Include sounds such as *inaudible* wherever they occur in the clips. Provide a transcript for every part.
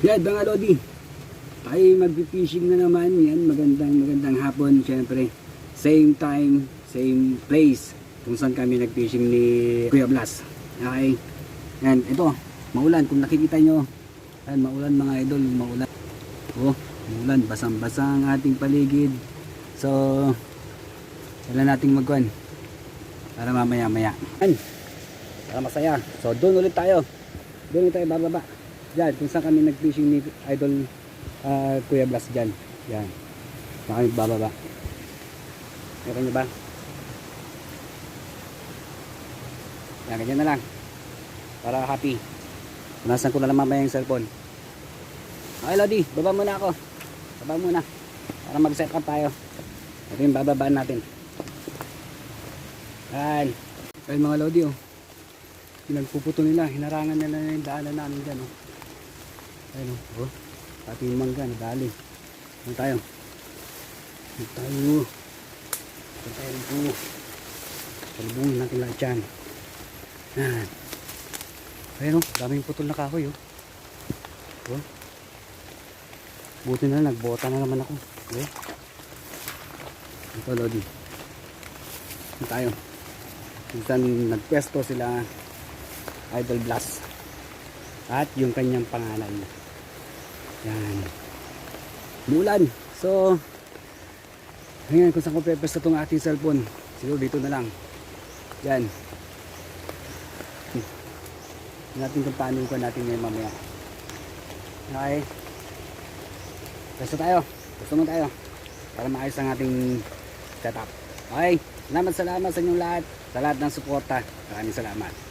Yan, mga Lodi. Tayo mag-fishing na naman. Yan, magandang magandang hapon. Siyempre, same time, same place. Kung saan kami nag-fishing ni Kuya Blas. Okay. Yan, ito. Maulan. Kung nakikita nyo. Yan, maulan mga idol. Maulan. Oh, maulan. Basang-basa ang ating paligid. So, wala nating magkuhan. Para mamaya-maya. Yan. Para masaya. So, doon ulit tayo. Doon ulit tayo bababa. Diyan, kung saan kami nag-fishing ni Idol ah, Kuya Blas dyan. Yan. Saan kami bababa. Meron nyo ba? Yan, ganyan na lang. Para happy. Punasan ko na lang mamaya yung cellphone. Okay, Lodi. Baba muna ako. Baba muna. Para mag-set up tayo. Ito yung bababaan natin. Yan. Yung mga Lodi, oh. Pinagpuputo nila. Hinarangan nila yung daanan namin dyan, oh. Ayun o. Oh. Pati yung mangga, nadali. Ano tayo? Ano tayo? Ano tayo po? Salubungin natin lahat dyan. Yan. Ayun o. Daming putol na kahoy o. Oh. Buti na nagbota na naman ako. Okay. Ito Lodi. Ano tayo? Minsan nagpesto sila Idol Blast at yung kanyang pangalan. Yan. Mulan. So, ngayon kung saan ko pepesta itong ating cellphone. Siguro dito na lang. Yan. Hmm. Natin kung paano ko natin ngayon mamaya. Okay. Pesta tayo. Gusto mo tayo. Para maayos ang ating setup. Okay. Salamat salamat sa inyong lahat. Sa lahat ng suporta. Maraming salamat.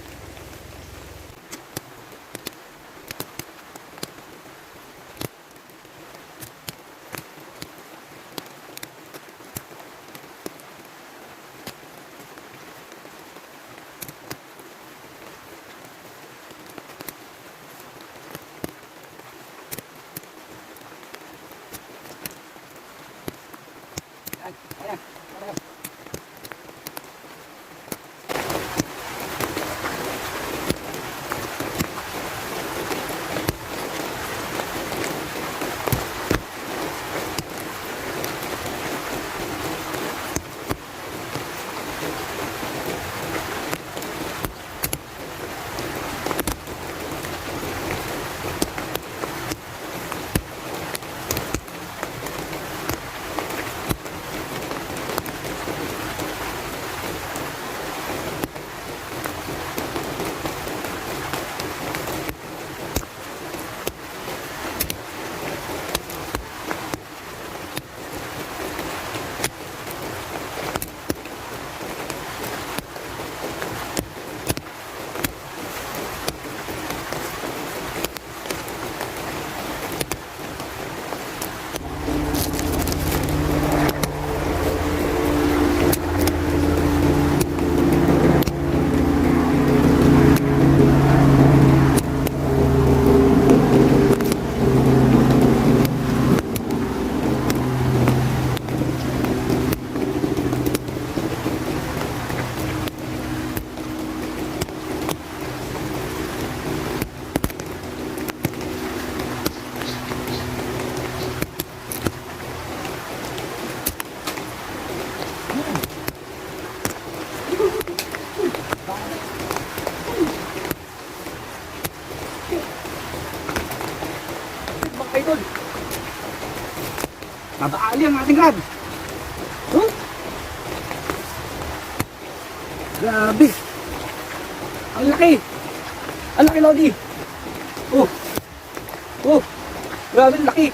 Nabaali ang ating rad. Huh? Grabe. Ang laki. Ang laki, Lodi. Oh. Oh. Grabe, laki.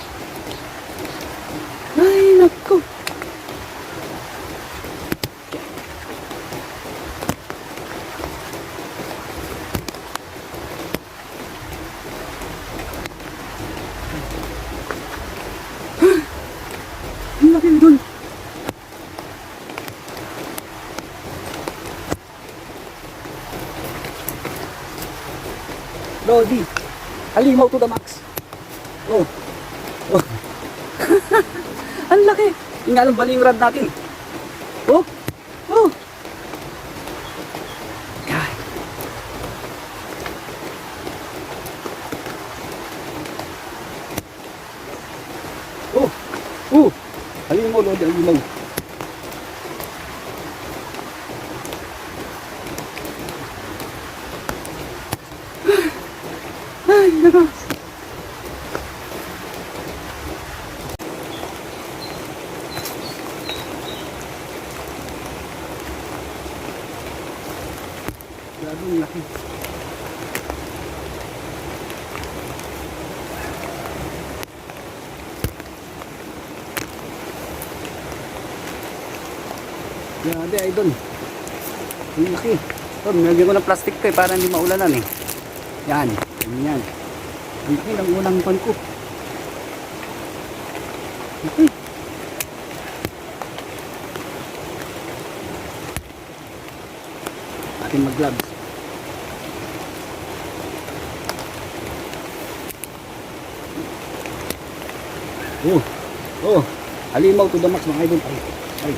Halimaw to the max. Oh. oh. *laughs* Ang laki. Yung bali yung rod natin. Oh. Oh. God. Oh. Oh. Halimaw, Lord. Halimaw. Grabe, ang laki. Grabe, idol. Ang laki. Ito, nilagyan ko ng plastic to eh, para hindi maulanan eh. Yan. Yan. Ang laki ng unang pan ko. Okay. Ating mag-gloves. Oh. Oh. Halimaw to the max mga idol. Ay. Ay.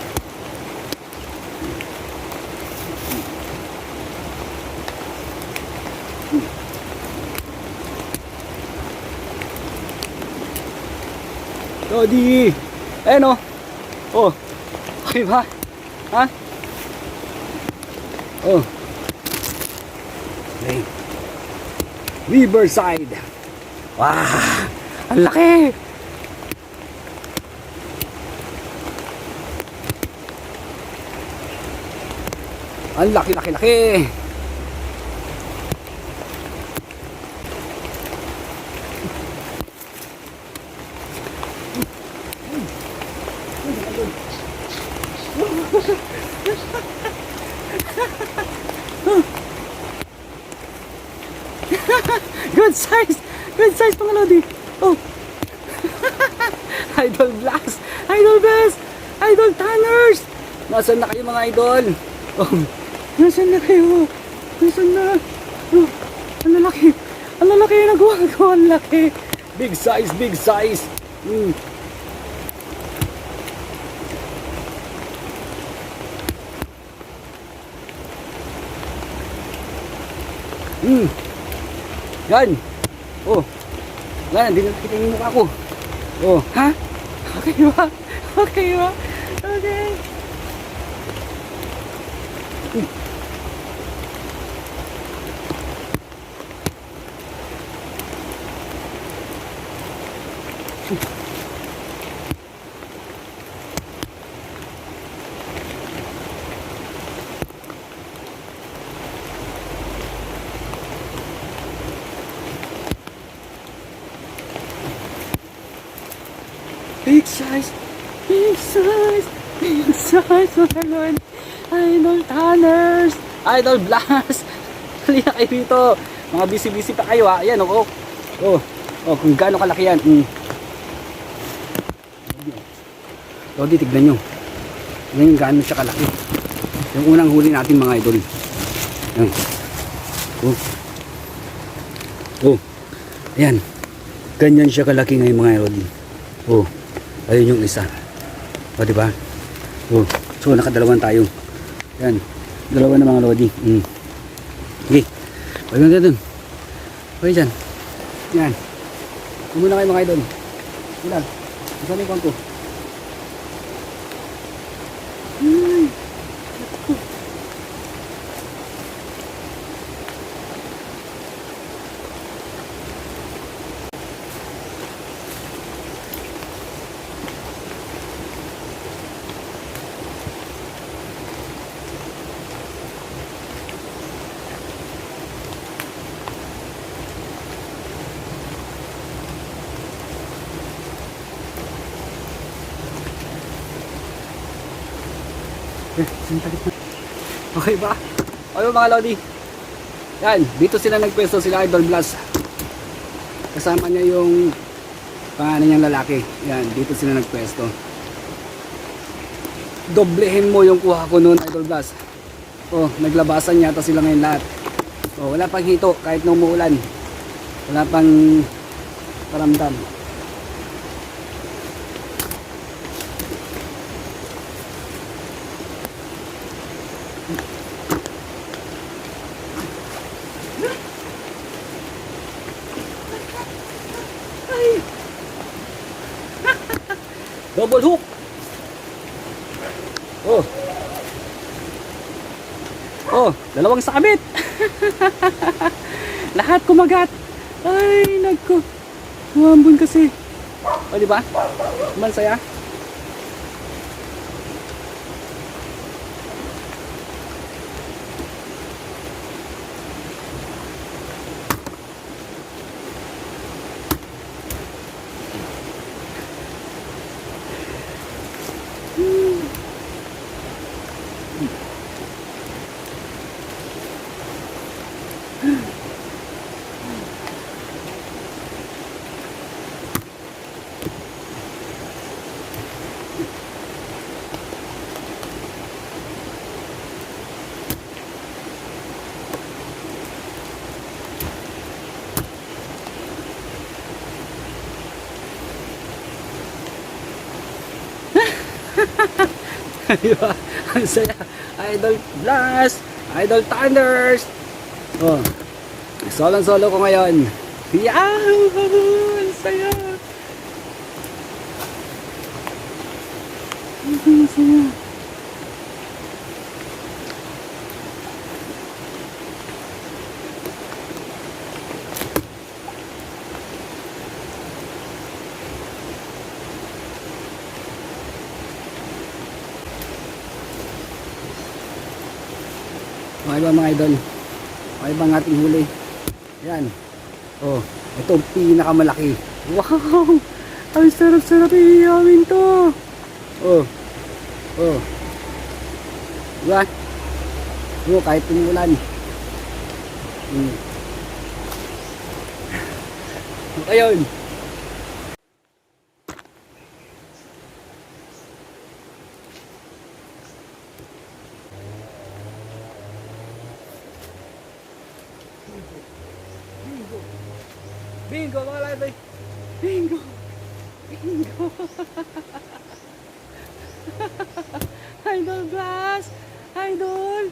Lodi! Ayan o. Oh. Okay ba? Ha? Oh. Okay. Riverside. Wow! Ang laki! Ang laki, laki, laki! Good size! Good size mga lodi! Oh! *laughs* idol Blast! Idol Best! Idol Tanners! Nasaan na kayo mga idol? Oh, nasaan na kayo? Nasaan na? Oh, ang lalaki! Ang lalaki na nagawa ko! Ang laki! Big size! Big size! Mm. Mm. Yan. Oh. Yan, hindi na nakita yung mukha ko. Oh, ha? Okay ba? Okay ba? Okay. Big size! Big size! Mga lord! Idol Tanners! Idol Blast! *laughs* Halina kayo dito! Mga busy-busy pa kayo ha! Ayan oh! Oh! Oh! Kung gaano kalaki yan! Mm. Lodi, tignan nyo. Tignan yung gaano siya kalaki. Yung unang huli natin mga idol. Ayan. Oh. Oh. Ayan. Ganyan siya kalaki ngayon mga idol. Oh. Ayun yung isa. O, di ba? Oh. So, nakadalawan tayo. Yan. Dalawa na mga lodi. Mm. Okay. Huwag lang dun. Okay dyan. Yan. Kumuna kayo mga idol. Ilan? Saan yung Okay ba? Ayun mga Lodi. Yan, dito sila nagpwesto sila Idol Blast. Kasama niya yung pangalan niyang lalaki. Yan, dito sila nagpwesto. Doblehin mo yung kuha ko noon Idol Blast. Oh, naglabasan yata sila ngayon lahat. Oh, wala pang hito kahit nung umuulan. Wala pang paramdam. Double hook. Oh. Oh, dalawang sabit. *laughs* Lahat kumagat. Ay, nagko. Humambon kasi. O, di ba? Man *laughs* Di? Ang saya. Idol Blast! Idol Thunders! Oh. Solo solo ko ngayon. Yahoo! Ang saya! Ang saya. Ba mga idol? Okay ba ang ating huli? Yan. Oh, ito ang pinakamalaki. Wow! Ang sarap-sarap iyamin to. Oh. Oh. Diba? Oh, kahit tumulan. Hmm. Ayun. *laughs* Idol Blast. Idol.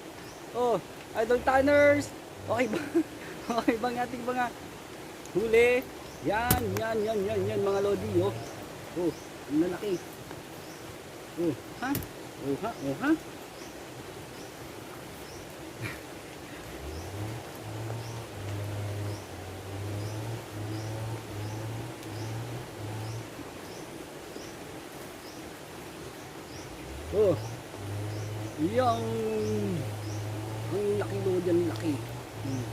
Oh, Idol Tanners. Okay ba? *laughs* Okay ba ang ating mga huli? Yan, yan, yan, yan, yan mga lodi. Oh, oh ang lalaki. Oh, ha? Oh, ha? Oh, ha? Oh. Yung ang laki lo diyan, laki. Hmm.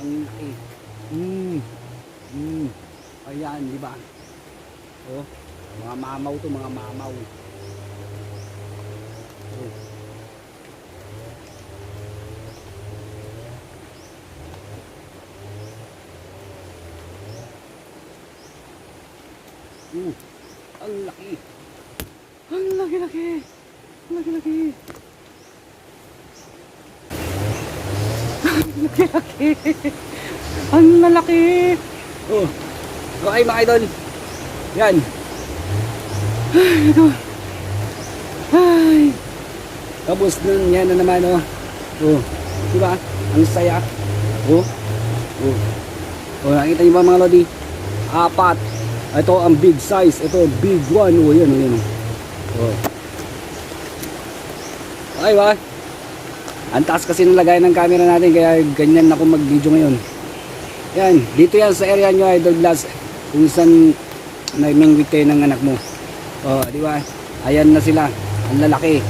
Ang laki. Hmm. Hmm. Ayan, di ba? Oh. Mga mamaw to, mga mamaw. Oh. Uh, ang laki. Ang laki-laki. *laughs* Ang laki-laki. Ang laki-laki. Ang lalaki. Oh. Okay mga idol. Yan. Ay, ito. Ay. Tapos nun, yan na naman oh. Oh. Diba? Ang saya. Oh. Oh. Oh, nakita niyo ba mga lodi? Apat. Ito ang big size. Ito big one. Oh, yan, oh, yan. Oh. Okay ba? Ang taas kasi ng lagay ng camera natin kaya ganyan ako mag-video ngayon. Yan, dito yan sa area nyo Idol Blast kung saan naimingwit kayo ng anak mo. Oh, di ba? Ayan na sila. Ang lalaki.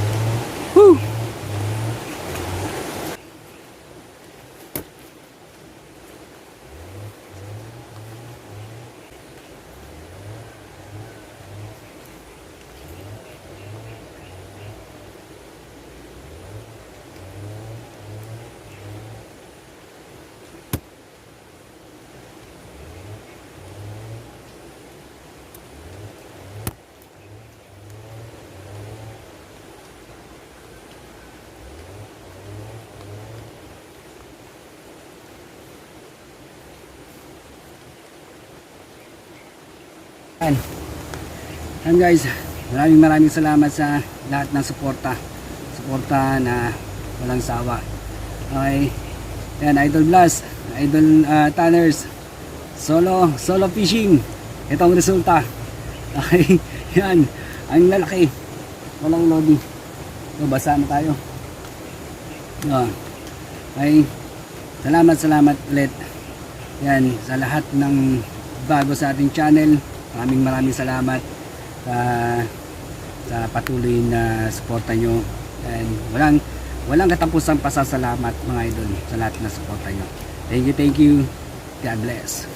Yan. Yan guys, maraming maraming salamat sa lahat ng suporta. Suporta na walang sawa. Okay. Yan, Idol Blast, Idol uh, Tanners, solo, solo fishing. Ito ang resulta. Okay. *laughs* Yan. Ang lalaki. Walang lodi. So, basa na tayo. Yan. Ay, salamat, salamat ulit. Yan, sa lahat ng bago sa ating channel. Maraming maraming salamat sa sa patuloy na suporta nyo. And walang walang katapusang pasasalamat mga idol sa lahat na suporta nyo. Thank you, thank you. God bless.